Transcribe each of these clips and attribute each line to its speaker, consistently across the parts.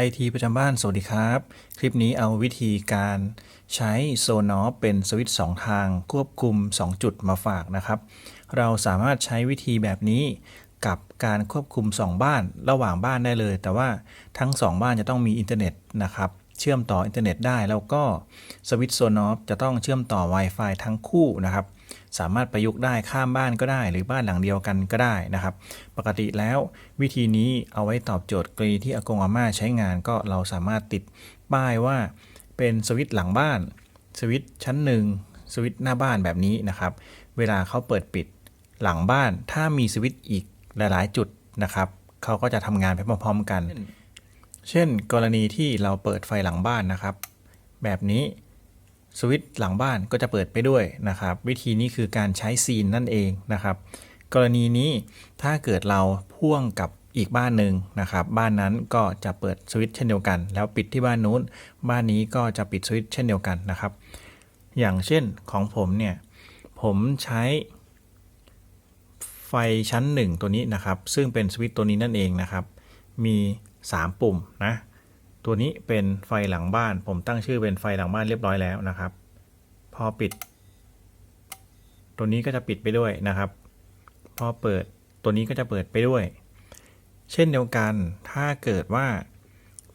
Speaker 1: ไอทีประจำบ้าน สวัสดีครับ คลิปนี้เอาวิธีการใช้โซนอเป็นสวิตช์2ทาง ควบคุม 2 จุดมาฝากนะครับ เราสามารถใช้วิธีแบบนี้กับการควบคุม 2 บ้านระหว่างบ้านได้เลย แต่ว่าทั้ง 2 บ้านจะต้องมีอินเทอร์เน็ตนะครับ เชื่อมต่ออินเทอร์เน็ตได้ แล้วก็สวิตช์โซนอจะต้องเชื่อมต่อ Wi-Fi ทั้งคู่นะครับ สามารถประยุกต์ได้ข้ามบ้านก็ได้ หรือบ้านหลังเดียวกันก็ได้นะครับ ปกติแล้ววิธีนี้เอาไว้ตอบโจทย์กรณีที่อากงอาม่าใช้งานก็เราสามารถติดป้ายว่าเป็นสวิตช์หลังบ้าน สวิตช์ชั้นหนึ่งสวิตช์หน้าบ้านแบบนี้นะครับ เวลาเขาเปิดปิดหลังบ้าน ถ้ามีสวิตช์อีกหลาย ๆ จุดนะครับเขาก็จะทำงานไปพร้อมๆกัน เช่น กรณีที่เราเปิดไฟหลังบ้านนะครับ แบบนี้ สวิตช์หลังบ้านก็จะเปิดไปด้วยนะครับ วิธีนี้คือการใช้ซีนนั่นเองนะครับ กรณีนี้ถ้าเกิดเราพ่วงกับอีกบ้านหนึ่งนะครับ บ้านนั้นก็จะเปิดสวิตช์เช่นเดียวกัน แล้วปิดที่บ้านนู้น บ้านนี้ก็จะปิดสวิตช์เช่นเดียวกันนะครับ อย่างเช่นของผมเนี่ย ผมใช้ไฟชั้น 1 ตัวนี้นะครับ ซึ่งเป็นสวิตช์ตัวนี้นั่นเองนะครับ มี 3 ปุ่มนะ ตัวนี้เป็นไฟหลังบ้าน ผมตั้งชื่อเป็นไฟหลังบ้านเรียบร้อยแล้วนะครับ พอปิด ตัวนี้ก็จะปิดไปด้วยนะครับ พอเปิดตัวนี้ก็จะเปิดไปด้วย เช่นเดียวกันถ้าเกิดว่า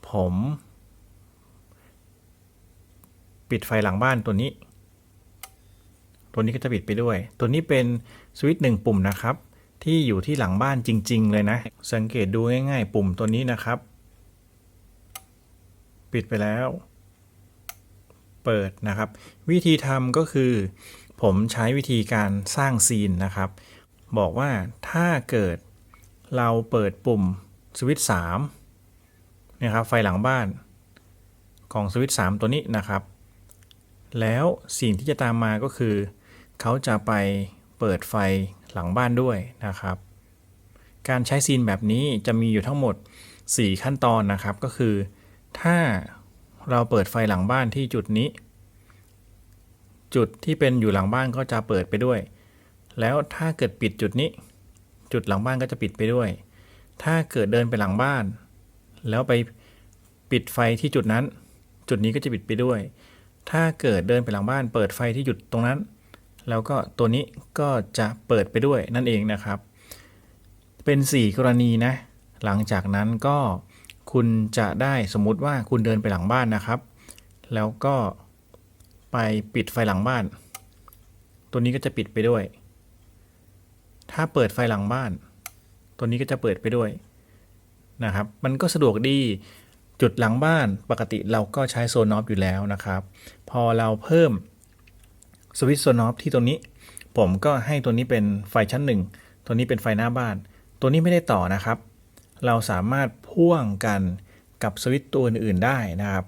Speaker 1: ผม ปิดไฟหลังบ้านตัวนี้ ตัวนี้ก็จะปิดไปด้วย ตัวนี้เป็นสวิตช์หนึ่งปุ่มนะครับ ที่อยู่ที่หลังบ้านจริง ๆ เลยนะ สังเกตดูง่าย ๆ ปุ่มตัวนี้นะครับ ปิดไปแล้ว เปิดนะครับ วิธีทำก็คือ ผมใช้วิธีการสร้างซีนนะครับ บอกว่าถ้าเกิดเราเปิดปุ่มสวิตช์3นะครับไฟหลังบ้านของสวิตช์3ตัวนี้นะครับ แล้วสิ่งที่จะตามมาก็คือ เขาจะไปเปิดไฟหลังบ้านด้วยนะครับ การใช้ซีนแบบนี้จะมีอยู่ทั้งหมด 4 ขั้นตอนนะครับ ก็คือ ถ้าเราเปิดไฟหลังบ้านที่จุดนี้ จุดที่เป็นอยู่หลังบ้านก็จะเปิดไปด้วย แล้วถ้าเกิดปิดจุดนี้ จุดหลังบ้านก็จะปิดไปด้วย ถ้าเกิดเดินไปหลังบ้าน แล้วไปปิดไฟที่จุดนั้น จุดนี้ก็จะปิดไปด้วย ถ้าเกิดเดินไปหลังบ้าน เปิดไฟที่จุดตรงนั้น แล้วก็ตัวนี้ก็จะเปิดไปด้วยนั่นเองนะครับ เป็น 4 กรณีนะ หลังจากนั้นก็ คุณจะได้สมมุติว่าคุณเดินไปหลังบ้านนะครับ แล้วก็ไปปิดไฟหลังบ้าน ตัวนี้ก็จะปิดไปด้วย ถ้าเปิดไฟหลังบ้าน ตัวนี้ก็จะเปิดไปด้วยนะครับ มันก็สะดวกดีจุดหลังบ้านปกติเราก็ใช้โซนอฟอยู่แล้วนะครับ พอเราเพิ่มสวิตช์โซนอฟที่ตรงนี้ ผมก็ให้ตัวนี้เป็นไฟชั้นหนึ่งตัวนี้เป็นไฟหน้าบ้าน ตัวนี้ไม่ได้ต่อนะครับ เราสามารถพ่วงกันกับสวิตช์ตัวอื่นๆได้นะครับ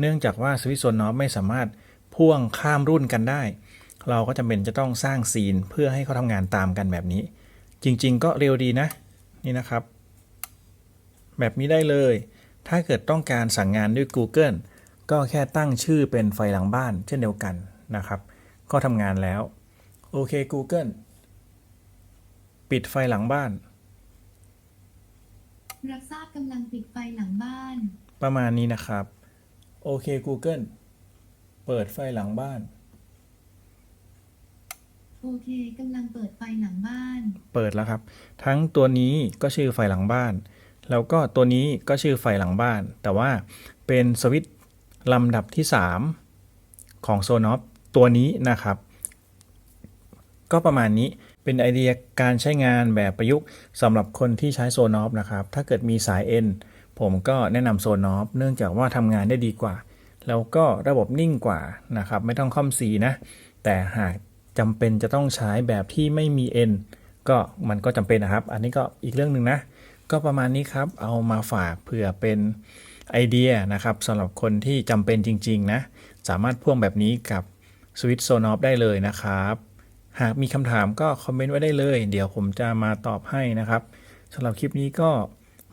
Speaker 1: เนื่องจากว่าสวิตช์โซนนอฟไม่สามารถพ่วงข้ามรุ่นกันได้ เราก็จำเป็นจะต้องสร้างซีนเพื่อให้เขาทำงานตามกันแบบนี้ จริงๆ ก็เร็วดีนะ นี่นะครับ แบบนี้ได้เลย ถ้าเกิดต้องการสั่งงานด้วย Google ก็แค่ตั้งชื่อเป็นไฟหลังบ้านเช่นเดียวกันนะครับ ก็ทำงานแล้ว โอเค Google ปิดไฟหลังบ้าน
Speaker 2: รับทราบกำลังปิดไฟหลังบ้าน
Speaker 1: ประมาณนี้นะครับ โอเค Google เปิดไฟหลังบ้าน
Speaker 2: โอเคกำลังเปิดไฟหลังบ้าน
Speaker 1: เปิดแล้วครับ ทั้งตัวนี้ก็ชื่อไฟหลังบ้าน แล้วก็ตัวนี้ก็ชื่อไฟหลังบ้าน แต่ว่าเป็นสวิตช์ลำดับที่ 3 ของโซนอฟตัวนี้นะครับ ก็ประมาณนี้ เป็นไอเดียการใช้งานแบบประยุกต์สำหรับคนที่ใช้โซนอฟนะครับ ถ้าเกิดมีสาย N ผมก็แนะนำโซนอฟเนื่องจากว่าทำงานได้ดีกว่า แล้วก็ระบบนิ่งกว่านะครับ ไม่ต้องค่อมสีนะ แต่หากจำเป็นจะต้องใช้แบบที่ไม่มี N ก็มันก็จำเป็นนะครับ อันนี้ก็อีกเรื่องหนึ่งนะ ก็ประมาณนี้ครับ เอามาฝากเผื่อเป็นไอเดียนะครับสำหรับคนที่จำเป็นจริง ๆ นะ สามารถพ่วงแบบนี้กับสวิตโซนอฟได้เลยนะครับ หากมีคำถามก็คอมเมนต์ไว้ได้เลย เดี๋ยวผมจะมาตอบให้นะครับสำหรับคลิปนี้ก็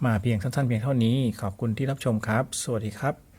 Speaker 1: มาเพียงสั้นๆเพียงเท่านี้ ขอบคุณที่รับชมครับ สวัสดีครับ